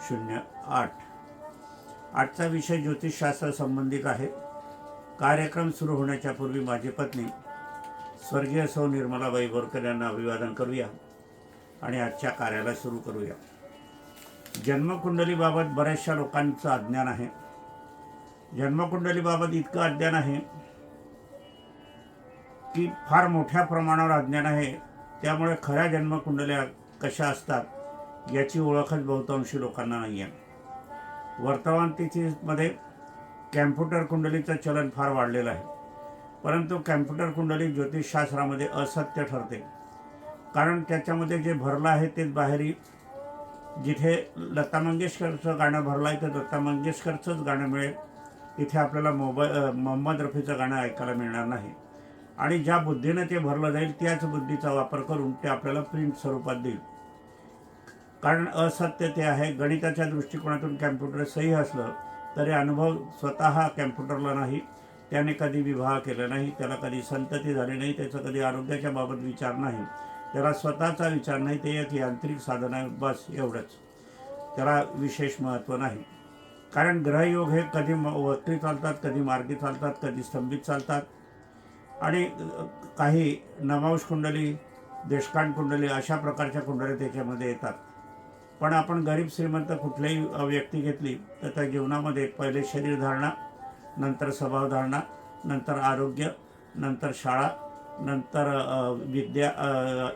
शून्य आठ. आजचा विषय ज्योतिषशास्त्र संबंधित आहे. कार्यक्रम सुरू होण्याच्या पूर्वी माझी पत्नी स्वर्गीय सौ निर्मलाबाई बोरकर यांना अभिवादन करूया आणि आजच्या कार्याला सुरू करूया. जन्मकुंडलीबाबत बऱ्याचशा लोकांचं अज्ञान आहे. जन्मकुंडलीबाबत इतकं अज्ञान आहे की फार मोठ्या प्रमाणावर अज्ञान आहे. त्यामुळे खऱ्या जन्मकुंडल्या कशा असतात याची ओळखच बहुतांशी लोकांना नाही आहे वर्तमानतेचीमध्ये कॅम्प्युटर कुंडलीचं चलन फार वाढलेलं आहे. परंतु कॅम्प्युटर कुंडली ज्योतिषशास्त्रामध्ये असत्य ठरते. कारण त्याच्यामध्ये जे भरलं आहे तेच बाहेरी जिथे लता मंगेशकरचं गाणं भरलं आहे तर लता मंगेशकरचंच गाणं मिळेल. तिथे आपल्याला मोबाईल मोहम्मद रफीचं गाणं ऐकायला मिळणार नाही. आणि ज्या बुद्धीनं ते भरलं जाईल त्याच बुद्धीचा वापर करून ते आपल्याला प्रिंट स्वरूपात देईल. कारण असत्य ते आहे. गणिताच्या दृष्टिकोनातून कॅम्प्युटर सही असलं तरी अनुभव स्वतः कॅम्प्युटरला नाही. त्याने कधी विवाह केला नाही त्याला कधी संतती झाली नाही त्याचा कधी आरोग्याच्या बाबत विचार नाही त्याला स्वतःचा विचार नाही ते एक यांत्रिक साधन आहे. बस एवढंच. त्याला विशेष महत्त्व नाही. कारण ग्रहयोग हे कधी म- वक्री चालतात कधी मार्गी चालतात कधी स्तंभित चालतात. आणि काही नमांश कुंडली देशकांड कुंडली अशा प्रकारच्या कुंडली त्याच्यामध्ये येतात. पण आपण गरीब श्रीमंत कुठल्याही व्यक्ती घेतली तर त्या जीवनामध्ये पहिले शरीरधारणा नंतर स्वभावधारणा नंतर आरोग्य नंतर शाळा नंतर विद्या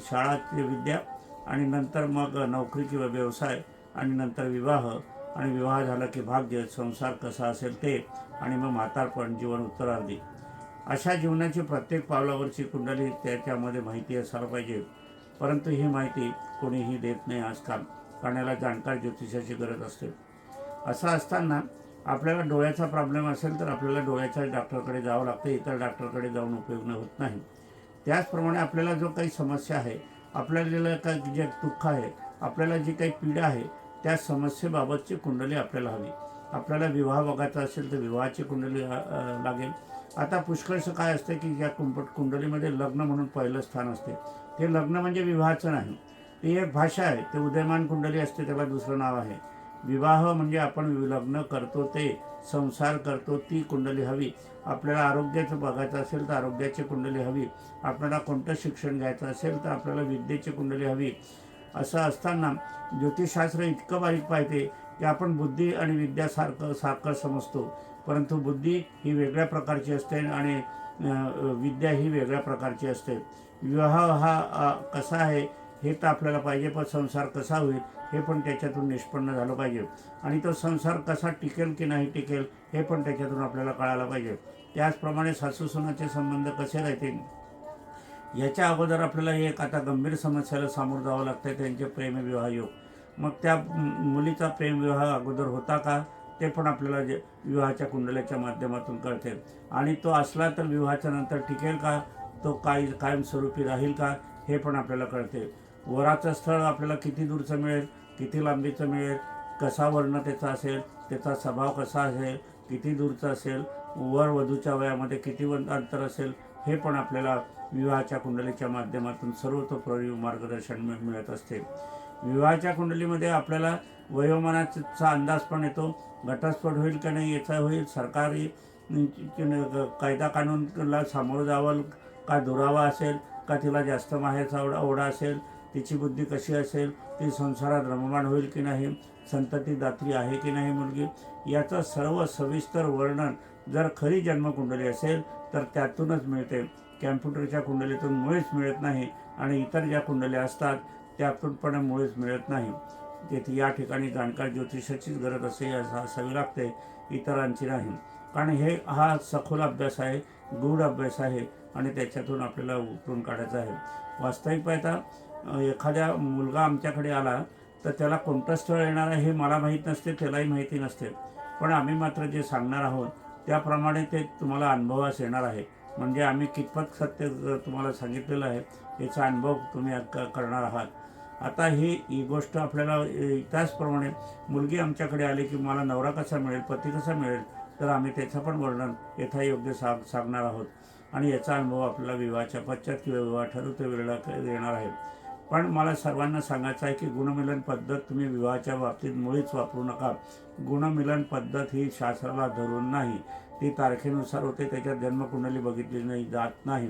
शाळा विद्या आणि नंतर मग नोकरी किंवा व्यवसाय आणि नंतर विवाह. आणि विवाह झाला की भाग्य संसार कसा असेल ते आणि मग म्हातारपण जीवन उत्तरार्धी. अशा जीवनाची प्रत्येक पावलावरची कुंडली त्याच्यामध्ये माहिती असायला पाहिजे. परंतु ही माहिती कोणीही देत नाही आजकाल. पाण्याला जाणकार ज्योतिषाची गरज असते. असं असताना आपल्याला डोळ्याचा प्रॉब्लेम असेल तर आपल्याला डोळ्याच्या डॉक्टरकडे जावं लागतं. इतर डॉक्टरकडे जाऊन उपयोग न होत नाही. त्याचप्रमाणे आपल्याला जो काही समस्या आहे आपल्याला काही जे दुःख आहे आपल्याला जी काही पीडा आहे त्या समस्येबाबतची कुंडली आपल्याला हवी. आपल्याला विवाह बघायचा असेल तर विवाहाची कुंडली लागेल. आता पुष्कळचं काय असतं की या कुंपट कुंडलीमध्ये लग्न म्हणून पहिलं स्थान असते. ते लग्न म्हणजे विवाहाचं नाही. ही एक भाषा आहे. ते उदयमान कुंडली असते त्याला दुसरं नाव आहे. विवाह म्हणजे आपण लग्न करतो ते संसार करतो ती कुंडली हवी. आपल्याला आरोग्याचं बघायचं असेल तर आरोग्याची कुंडली हवी. आपल्याला कोणतं शिक्षण घ्यायचं असेल तर आपल्याला विद्येची कुंडली हवी. असं असताना ज्योतिषशास्त्र इतकं बारीक पाहिजे की आपण बुद्धी आणि विद्या सारखं सारखं समजतो. परंतु बुद्धी ही वेगळ्या प्रकारची असते आणि विद्या ही वेगळ्या प्रकारची असते. विवाह हा कसा आहे हे तर आपल्याला पाहिजे पण संसार कसा होईल हे पण त्याच्यातून निष्पन्न झालं पाहिजे. आणि तो संसार कसा टिकेल की नाही टिकेल हे पण त्याच्यातून आपल्याला कळायला पाहिजे. त्याचप्रमाणे सासूसुनाचे संबंध कसे राहतील? याच्या अगोदर आपल्याला एक आता गंभीर समस्याला सामोरं जावं लागतं त्यांचे प्रेमविवाह योग. मग त्या मुलीचा प्रेमविवाह अगोदर होता का? ते पण आपल्याला जे विवाहाच्या कुंडल्याच्या माध्यमातून कळते. आणि तो असला तर विवाहाच्या नंतर टिकेल का? तो काय कायमस्वरूपी राहील का? हे पण आपल्याला कळते. वराचं स्थळ आपल्याला किती दूरचं मिळेल किती लांबीचं मिळेल कसा वर्ण त्याचा असेल त्याचा स्वभाव कसा असेल किती दूरचा असेल वर वधूच्या वयामध्ये किती वन- अंतर असेल हे पण आपल्याला विवाहाच्या कुंडलीच्या माध्यमातून सर्वतोपरी मार्गदर्शन मिळत असते. विवाहाच्या कुंडलीमध्ये आपल्याला वयोमानाचा अंदाज पण येतो घटस्फोट होईल का नाही याचा होईल सरकारी कायदा कानूनला सामोरं जावं का दुरावा असेल का तिला जास्त माहेरचा ओढा ओढा असेल तिची बुद्धी कशी असेल ती संसारात रममाण होईल की नाही संतती दात्री आहे की नाही मुलगी याचं सर्व सविस्तर वर्णन जर खरी जन्मकुंडली असेल तर त्यातूनच मिळते. कॅम्प्युटरच्या कुंडलीतून मुळेच मिळत नाही आणि इतर ज्या कुंडल्या असतात त्यातून पण मुळेच मिळत नाही. तेथे या ठिकाणी जाणकार ज्योतिषाचीच गरज असे असावी लागते इतरांची नाही. कारण हे हा सखोल अभ्यास आहे गूढ अभ्यास आहे आणि त्याच्यातून आपल्याला उतरून काढायचं आहे. वास्तविक पाहता एखाद्या मुलगा आमच्याकडे आला तर त्याला कोणतं स्थळ येणार आहे हे मला माहीत नसते त्यालाही माहिती नसते. पण आम्ही मात्र जे सांगणार आहोत त्याप्रमाणे ते तुम्हाला अनुभवास येणार आहे. म्हणजे आम्ही कितपत सत्य तुम्हाला सांगितलेलं आहे याचा अनुभव तुम्ही क- करणार आहात. आता ही ही गोष्ट आपल्याला त्याचप्रमाणे मुलगी आमच्याकडे आली की मला नवरा कसा मिळेल पती कसा मिळेल तर आम्ही त्याचं पण वर्णन यथायोग्य सांग सांगणार आहोत. आणि याचा अनुभव आपल्याला विवाहाच्या पश्चात किंवा विवाह ठरवते वेळेला येणार आहे. पण मला सर्वांना सांगायचं आहे की गुणमिलन पद्धत तुम्ही विवाहाच्या बाबतीत मुळीच वापरू नका. गुणमिलन पद्धत ही शास्त्राला धरून नाही. ती तारखेनुसार होते त्याच्यात जन्मकुंडली बघितली नाही जात नाही.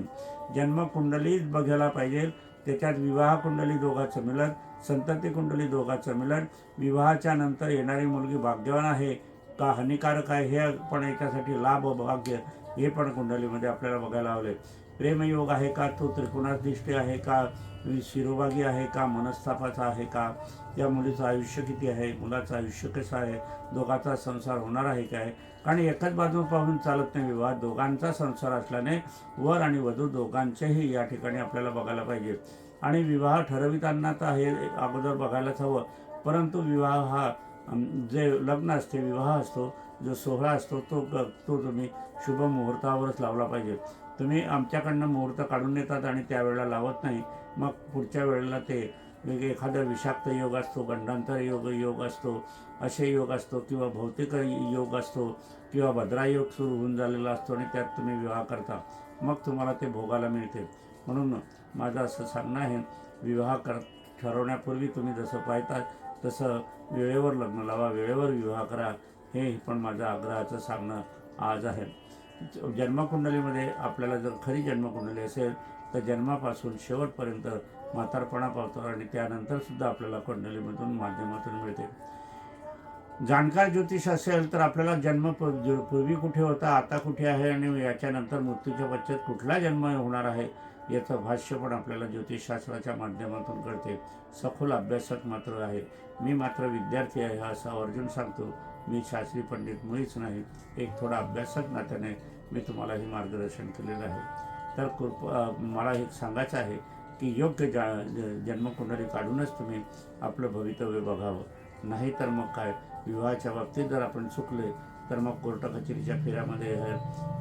जन्मकुंडलीच बघायला पाहिजे. त्याच्यात विवाह कुंडली दोघांचं मिलन संतती कुंडली दोघांचं मिलन. विवाहाच्या नंतर येणारी मुलगी भाग्यवान आहे का हानिकारक आहे हे पण याच्यासाठी लाभ भाग्य हे पण कुंडलीमध्ये आपल्याला बघायला हवे प्रेमयोग आहे का? तो त्रिकोणाधिष्ठी आहे का? शिरोभागी आहे का? मनस्तापाचा आहे का? या मुलीचं आयुष्य किती आहे? मुलाचं आयुष्य कसं आहे? दोघांचा संसार होणार आहे काय? कारण एकच बाजू पाहून चालत नाही विवाह. दोघांचा संसार असल्याने वर आणि वधू दोघांचेही या ठिकाणी आपल्याला बघायला पाहिजे. आणि विवाह ठरविताना तर हे अगोदर बघायलाच हवं. परंतु विवाह हा जे लग्न असते विवाह असतो जो सोहळा असतो तो ग- तो तुम्ही. शुभ मुहूर्तावरच लावला पाहिजे. तुम्ही आमच्याकडनं मुहूर्त काढून नेतात आणि त्यावेळेला लावत नाही. मग पुढच्या वेळेला ते एखादा विषाक्त योग असतो गंडांतर योग योग असतो असे योग असतो किंवा भौतिक योग असतो किंवा भद्रायोग सुरू होऊन झालेला असतो आणि त्यात तुम्ही विवाह करता. मग तुम्हाला ते भोगायला मिळते. म्हणून माझं असं सांगणं आहे विवाह कर ठरवण्यापूर्वी तुम्ही जसं पाहता तसं वेळेवर लग्न लावा वेळेवर विवाह करा. हे पण माझं आग्रहाचं सांगणं आज आहे. जन्मकुंडलीमध्ये आपल्याला जर खरी जन्मकुंडली असेल तर जन्मापासून शेवटपर्यंत म्हातारपणा पावतो आणि त्यानंतर सुद्धा आपल्याला कुंडलीमधून माध्यमातून मिळते. जाणकार ज्योतिष असेल तर आपल्याला जन्म प- पूर्वी कुठे होता आता कुठे आहे आणि याच्यानंतर मृत्यूच्या पश्चात कुठला जन्म होणार आहे याचं भाष्य पण आपल्याला ज्योतिषशास्त्राच्या माध्यमातून कळते. सखोल अभ्यासक मात्र आहे. मी मात्र विद्यार्थी आहे असं अर्जुन सांगतो. मी शास्त्री पंडित मुळीच नाही. एक थोडा अभ्यासक नात्याने मी तुम्हाला हे मार्गदर्शन केलेलं आहे. तर कृप मला हे सांगायचं आहे की योग्य जा ज- जन्मकुंडली काढूनच तुम्ही आपलं भवितव्य बघावं. नाही तर मग काय? विवाहाच्या बाबतीत जर आपण चुकले तर मग कोर्ट कचेरीच्या फेऱ्यामध्ये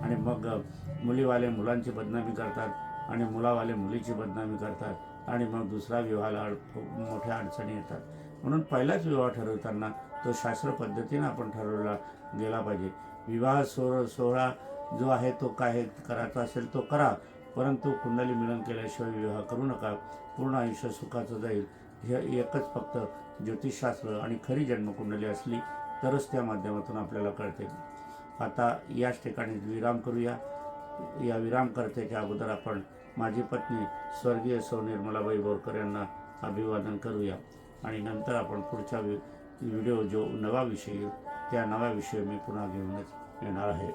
आणि मग मुलीवाले मुलांची बदनामी करतात आणि मुलावाले मुलीची बदनामी करतात आणि मग दुसरा विवाहाला अड मोठ्या अडचणी येतात. म्हणून पहिलाच विवाह ठरवताना तो शास्त्र पद्धतीनं आपण ठरवला गेला पाहिजे. विवाह सोह सोहळा जो आहे तो काय करायचा असेल तो करा परंतु कुंडली मिलन केल्याशिवाय विवाह करू नका. पूर्ण आयुष्य सुखाचं जाईल. हे एकच फक्त ज्योतिषशास्त्र आणि खरी जन्मकुंडली असली तरच त्या माध्यमातून आपल्याला कळते. आता याच ठिकाणी विराम करूया. या विराम अगोदर आपण माझी पत्नी स्वर्गीय सौ निर्मलाबाई बोरकर यांना अभिवादन करूया. आणि नंतर आपण पुढच्या वि व्हिडिओ जो नवा विषय येईल त्या नवा विषय मी पुन्हा घेऊनच येणार आहे.